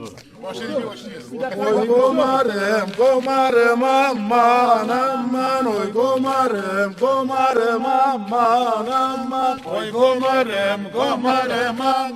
Oy komarım, komarım aman aman. Oy komarım, komarım aman aman. Oy komarım, komarım aman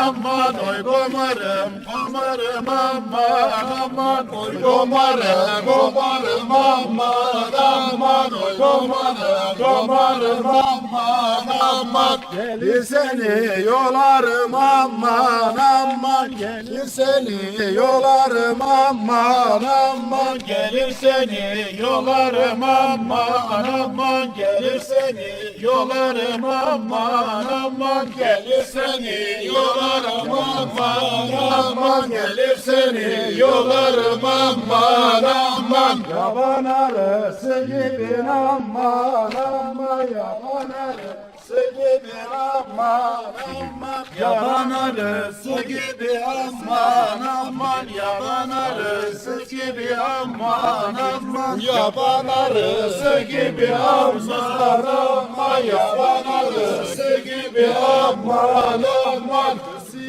aman. Oy komarım, komarım aman aman. Oy komarım, komarım aman aman. Oy komarım, komarım aman aman. Gelir seni yolarım aman aman. Gelir seni yolarım aman aman Gelir seni yolarım aman aman Gelir seni yolarım aman aman Gelir seni yolarım aman aman Gelir seni yolarım aman aman. Yaban arısı gibi aman aman Yaban arısı gibi aman aman Yaban arısı gibi aman aman Yaban arısı gibi aman aman. Yaban arısı gibi aman aman Yaban arısı gibi aman aman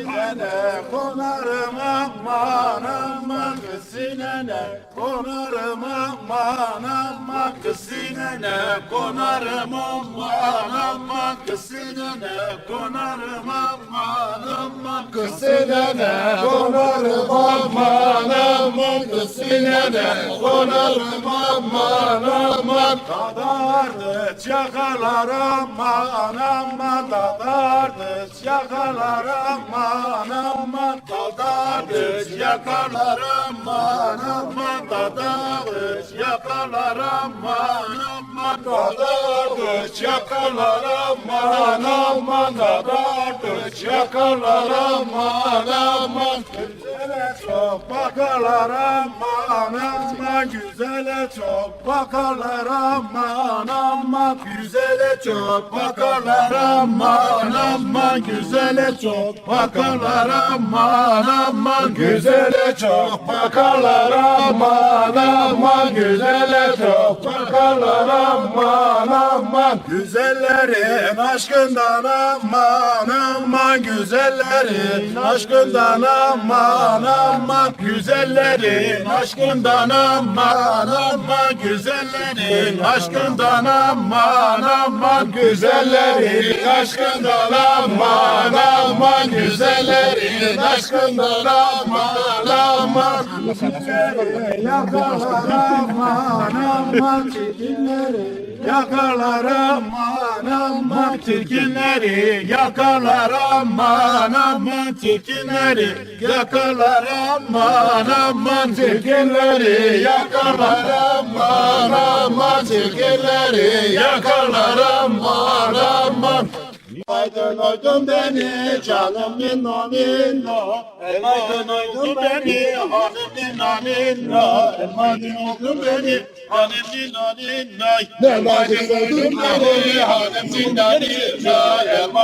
Sinene konarım aman aman Sinene. Konarım aman aman Sinene konarım aman aman Sinene. Konarım aman aman Sinene konarım aman aman Sinene. Konarım aman aman Dadardı çakalar aman aman Dadardı çakalar aman aman Dadardı çakalar aman aman Dadardı çakalar aman aman Dadardı çakalar aman aman Dadardı çakalar aman aman çok bakarlar aman aman Güzele çok bakarlar aman aman Güzele çok bakarlar aman aman Güzele çok bakarlar aman aman Güzele çok bakarlar aman aman Güzele çok bakarlar aman aman Güzellerin aşkından aman aman Güzellerin aşkından aman aman Güzellerin aşkından aman aman Güzellerin aşkından aman aman Güzellerin aşkından aman aman Güzellerin aşkından aman aman. Güzellerin yakalar aman aman Çirkinleri Yakarlar aman aman Tilkinleri yakarlar aman aman Tilkinleri yakarlar aman aman Tilkinleri yakarlar aman aman Tilkinleri yakarlar aman aman. Aydın oydun beni canım ninno ninno Aydın oydun beni hanım ninno ninno Aydın oydun beni hanım ninno ninno Aydın oydun beni hanım ninno ninno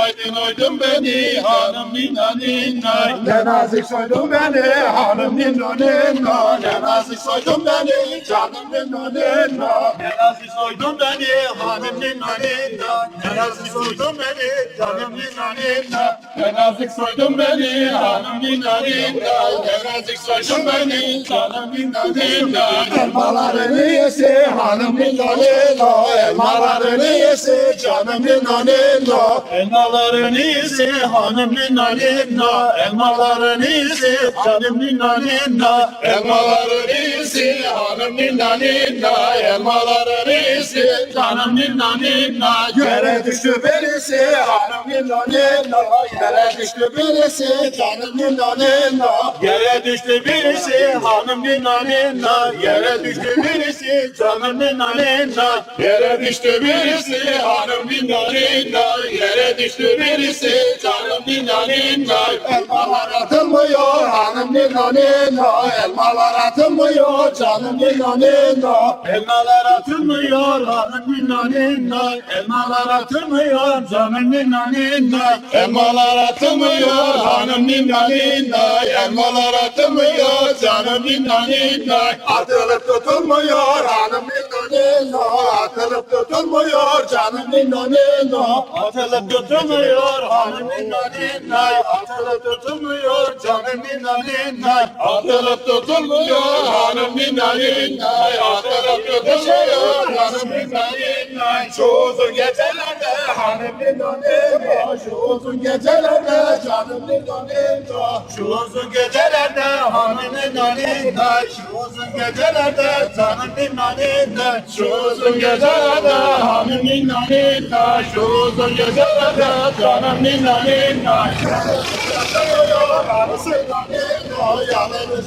Aydın oydun beni hanım ninno ninno Ne nazik soydun beni hanım ninno ninno Ne nazik soydun beni canım ninno ninno Ne nazik soydun beni hanım ninno ninno Ne nazik soydun beni canım ninno ninno Ne nazik soydun beni hanım ninno ninno Ne nazik soydun beni canım ninno ninno Elmalarını yesi hanım ninno Elmalarını yesi canım ninno ninno Elmalarını yesi hanım ninno ninno Elmalarını yesi canım ninno ninno Elmalarını yesi hanım ninno ninno Elmalarını yesi canım ninno ninno Yere düştü birisi. Hanım ninno ninno Yere düştü birisi. Canım ninno ninno Yere düştü birisi. Hanım ninno ninno Yere düştü birisi. Canım ninno ninno Yere düştü birisi. Hanım ninno ninno Yere düştü birisi. Canım ninno ninno Elmalar atılmıyor. Hanım ninno ninno Elmalar atılmıyor canım ninno Elmalar atılmıyor hanım ninno Elmalar atılmıyor canım ninno Elmalar atılmıyor hanım ninno Elmalar atılmıyor canım ninno Atılıp tutulmuyor hanım nino Atılıp tutulmuyor canım nino Atılıp tutulmuyor hanım ninna ninnay Atılıp tutulmuyor canım ninna ninnay Atılıp tutulmuyor hanım ninnay Atılıp tutulmuyor hanım nina ninnay Şu uzun gecelerde hanım nino Şu uzun gecelerde canım nino Şu uzun gecelerde hanım ninna ninnay Şu uzun gecelerde canım ninna ninnay Şu uzun gecelerde hanım nina Şu uzun gecelerde canım Yalnız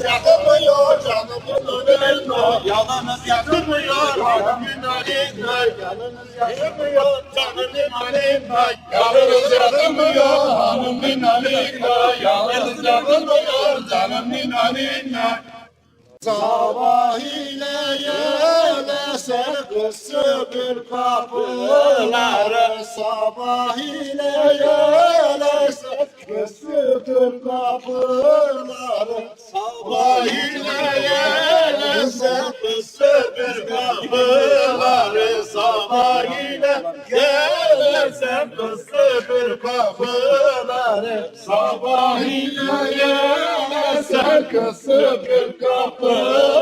yatırmıyor canım nina nino Yalanız yakılmıyor hanım ninna ninnay Yalanız yakılmıyor canım ninna ninnay Yalnız yatırmıyor hanım nina nina Yalnız yatırmıyor canım nina nina Sabah ile yelesen kısı bir kapıları Sabah ile yelesen kısı bir kapıları Sabah ile yelesen kısı bir kapıları Sabah ile yelesen kısı bir kapıları Sabah ile yelesen kısı bir kapıları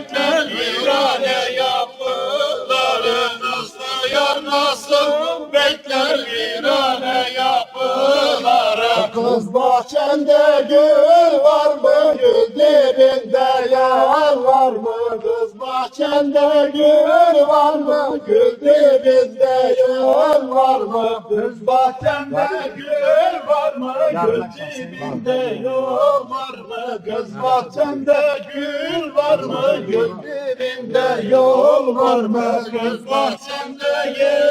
yarnasır bekler bir hane yapıları Nazlı yarnasır bekler bir hane yapıları. Kız bahçende gül var mı gül dibinde yar Kız bahçende gül var mı? Gül dibinde yar var mı? Kız bahçende gül var mı? Gül dibinde yol var mı? Kız bahçende gül var mı? Gül dibinde yol var mı? Kız bahçende gül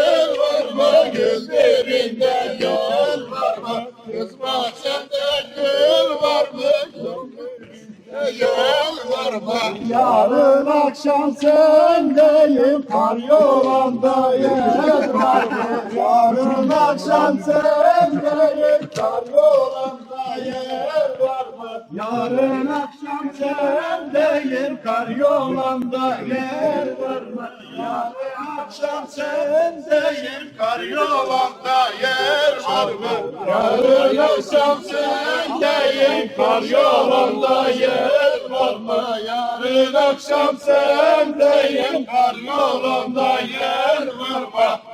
kar yolanda yer var mı? Yarın akşam sendeyim kar yolanda yer var mı? Yarın akşam sendeyim kar yolanda yer var mı? Yarın akşam sendeyim kar yolunda yer var mı? Nerede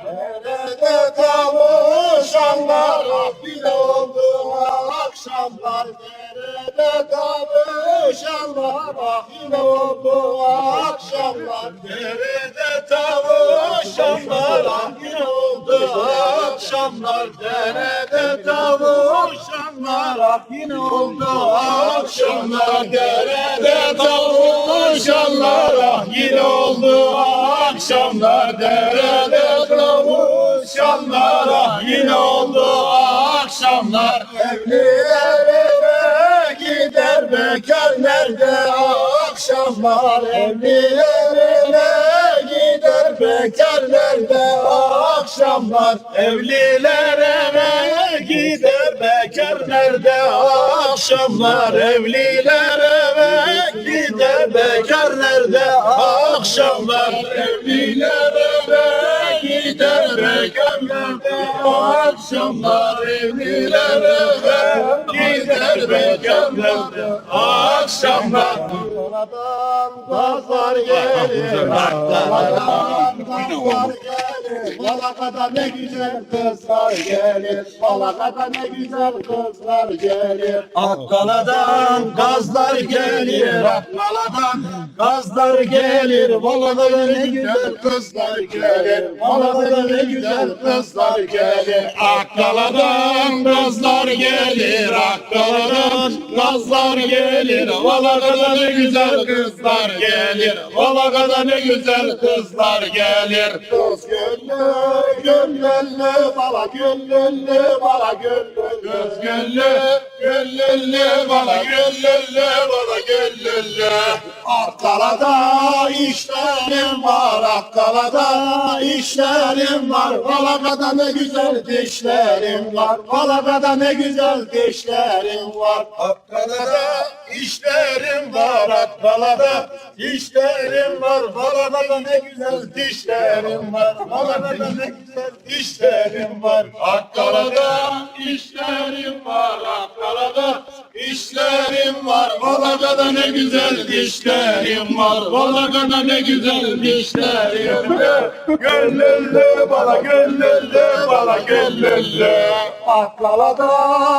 kavuşanlar bile oldu akşamlar. Nerede kavuşanlar yine oldu akşamlar. Nerede tavuşanlar yine oldu akşamlar. Nerede tavuşanlar yine oldu akşamlar. Derede kavuşanlar yine oldu akşamlar. Derede akşamlar Evliler eve gider bekar nerede? Akşamlar Evliler eve gider bekar nerede? Akşamlar Evliler eve gider bekar nerede? Akşamlar Evliler eve gider bekar nerede? akşamlar Evliler eve gider bekar nerede akşamlar Evliler eve gider bekar nerede akşamlar Dağdan kazlar gelir. Dağdan kazlar gelir. Balakada ne güzel kızlar gelir. Balakada ne güzel kızlar gelir. Akkala'dan gazlar gelir. Akkala'dan gazlar gelir Balakada ne güzel kızlar gelir. Balakada ne güzel kızlar gelir. Akkala'dan gazlar gelir Akkala'dan nazlar gelir. Valaka'da ne güzel kızlar gelir. Valaka'da ne güzel kızlar gelir. Kız güllü, güllü, bala güllü, bala güllü. Kız güllü, güllüllü, bala güllüllü, bala güllüllü. Akkalada işlerim var, Akkalada işlerim var. Valakada ne güzel dişlerim var, Valakada ne güzel dişlerim var. Akkalada işlerim var, Akkalada işlerim var. Valakada ne güzel dişlerim var, Valakada ne güzel dişlerim var. Akkalada işlerim var, Akkalada işlerim var. Valaka'da ne güzel dişlerim var, Valaka'da ne güzel dişlerim var. Güllüllü bala güllüllü bala güllüllü Akkalada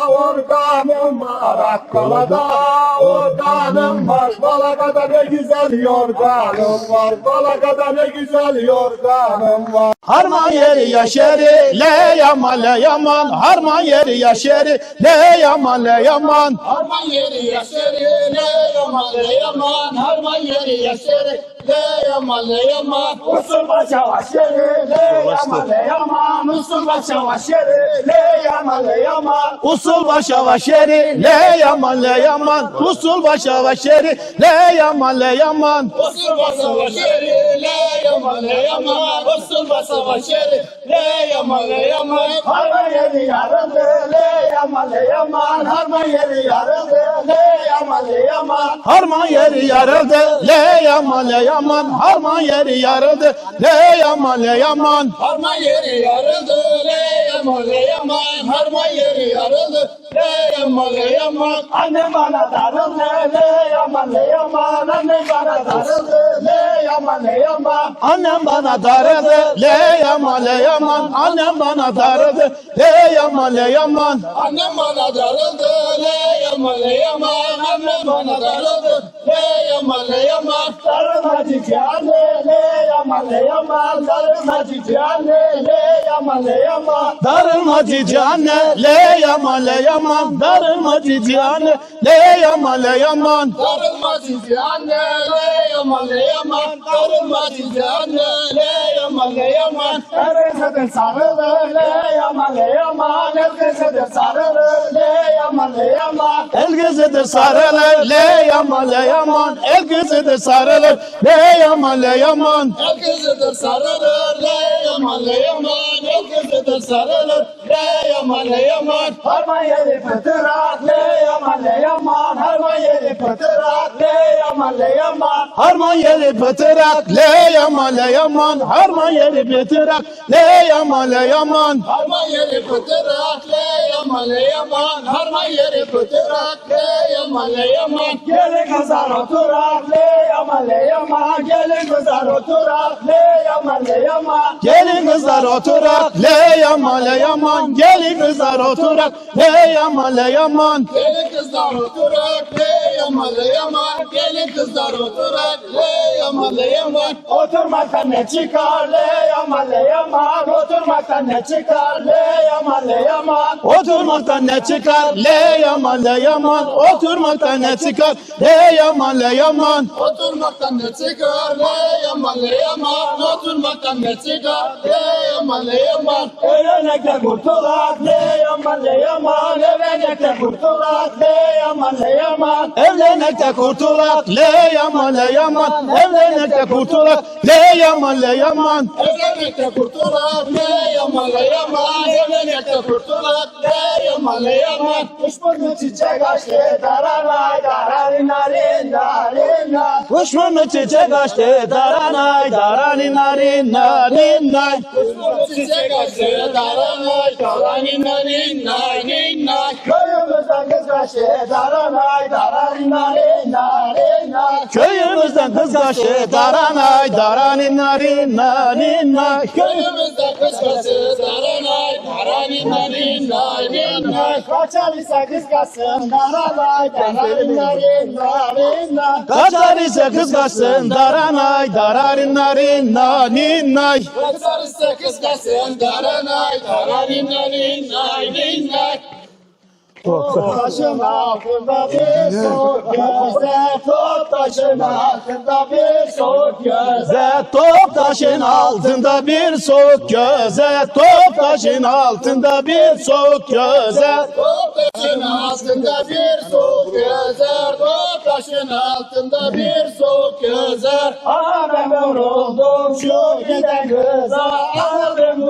organım var Akkalada organım var Balagada ne güzel yorganım var. Balagada ne güzel yorganım var. Harman yeri yaşeri le yaman le yaman. Harman yeri yaşeri le yaman le yaman. Harman yeri yaşarı le yaman le yaman. Harman yeri yaşarı le yaman le yaman Usul başa başarı le yaman le yaman Usul başa başarı le yaman le yaman Usul başa başeri le yaman le yaman Usul başa başeri le yaman le yaman Usul basa başarı le yaman le yaman Usul basa başarı le yaman le yaman. Harman yeri yarıldı le yaman le yaman. Harman yeri yarıldı le yaman le yaman Harman yeri yarıldı le yaman le yaman. Harman yeri yarıldı le yaman le yaman. Harman yeri yarıldı le yaman le yaman. Harman yeri yarıldı le yaman le yaman. Annem bana darıldı le yaman le yaman. Annem bana darıldı le yaman le yaman. Annem bana darıldı le yaman le yaman Annem bana darıldı le yaman le yaman Annem bana darıldı le yaman le yaman Annem bana darıldı le yaman le yaman Darılma cici anne le yaman le yaman Darılma cici anne le yaman le yaman Darılma cici anne le yaman le yaman Herkese de sarılır le yaman le yaman Herkese de sarılır le yaman le yaman El gözüdür sarılır le yaman le yaman El gözüdür sarılır le yaman le yaman Herkese de sarılır le yaman le yaman Herkese de sarılır le yaman le yaman Harman Harman yeri fıtırak le yaman le yaman. Harman yeri pıtırak le yaman le yaman. Harman yeri pıtırak le yaman le yaman. Harman yeri fıtırak le yaman le yaman. Gelin kızlar oturak le yaman le yaman. Gelin kızlar oturak le yaman le yaman. Gelin kızlar oturak le yaman le yaman. Gelin kızlar oturak le yaman le yaman Gelin kızlar oturak le yaman le yaman Gelin kızlar oturak le yaman le yaman Oturmaktan ne çıkar le yaman le yaman Oturmaktan ne çıkar le yaman le yaman Oturmaktan ne çıkar le yaman le yaman Oturmaktan ne çıkar le yaman le yaman Oturmaktan ne çıkar le yaman le yaman Oturmaktan ne çıkar le yaman le yaman kurtulak le yaman le yaman Elenekte kurtulak le yaman le yaman. Evlenekte kurtulak le yaman le yaman. Evlenekte kurtulak le yaman le yaman. Evlenekte kurtulak le yaman le yaman. Evlenekte kurtulak le yaman le yaman. Kuşburnu çiçek açtı daranay dararin narin narin Kuşmunu çiçek açtı daranay darani narin narin Kuşburnu çiçek açtı daranay dararin narin narin narin Köyümüzden kız kaçtı daranay dararin narin narin narin Köyümüzden kız kaçtı daranay darani narin narin nay Köyümüzde kız kaçı daranay Daranin narin narin narin Kaçar ise kız kaçsın daranay Daranin narin narin narin Kaçar ise kız kaçsın daranay dararin narin narin nay Kaçar ise kız kaçsın daranay Daranin narin narin narin Top taşın altında bir soğuk göze Top taşın altında bir soğuk göze Göze top taşın altında bir soğuk göze Top taşın altında bir soğuk göze. Top taşın altında bir soğuk gözer Top taşın altında bir soğuk gözer Ana ben vuruldum şu giden kıza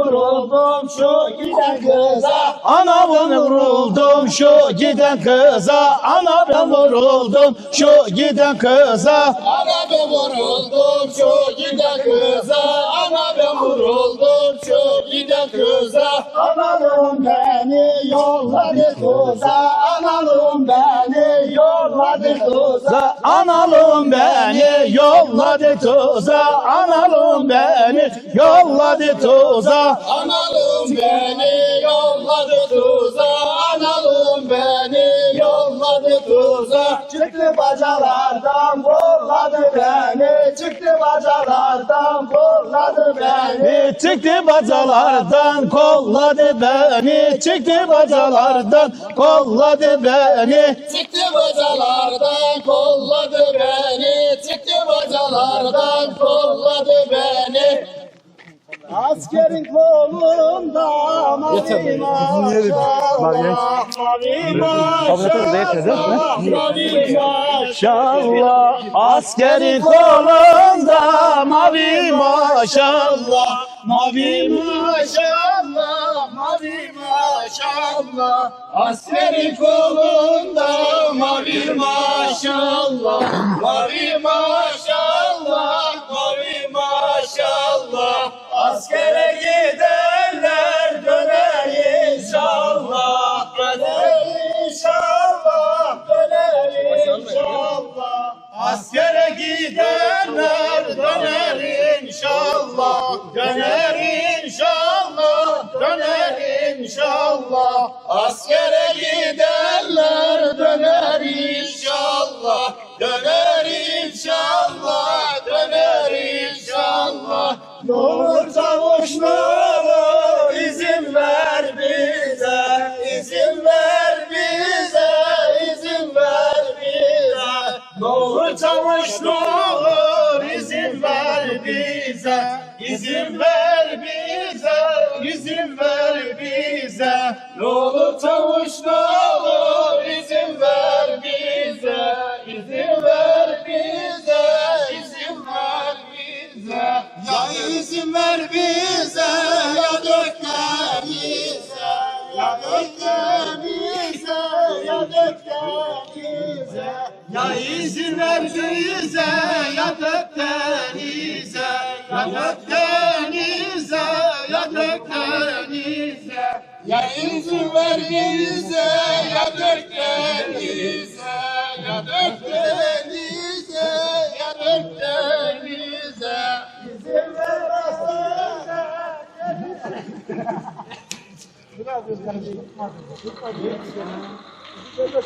vuruldum şu giden kıza. Ana ben vuruldum şu giden kıza. Ana ben vuruldum şu giden kıza. Ana ben vuruldum şu giden kıza. Ana ben vuruldum şu giden kıza. Analım beni yolladı kıza Analım beni yolladı kıza Analım beni yolladı tuza yolladı tuza Analım beni yolladı tuza Analım beni yolladı tuza Çıktı bacalardan kolladı beni. Çıktı bacalardan kolladı beni. Çıktı bacalardan kolladı beni. Çıktı bacalardan kolladı beni. Çıktı bacalardan kolladı beni. Çıktı bacalardan kolladı beni Askerin kolunda mavi maşallah Mavi maşallah Mavi Maşallah. Askerin kolunda mavi maşallah. Mavi maşallah, mavi maşallah. Askeri kolunda mavi maşallah. Mavi maşallah, Askere giderler döner inşallah. Döner inşallah, döner inşallah. Askere giderler döner inşallah. Döner inşallah Döner inşallah. Askere giderler döner inşallah. Döner inşallah Döner inşallah. Nur bize ya izin ver bize ya dök denize ya dök denize ya dök denize. Ya izin ver bize ya dök denize ya dök denize ya dök denize. İzin ver bize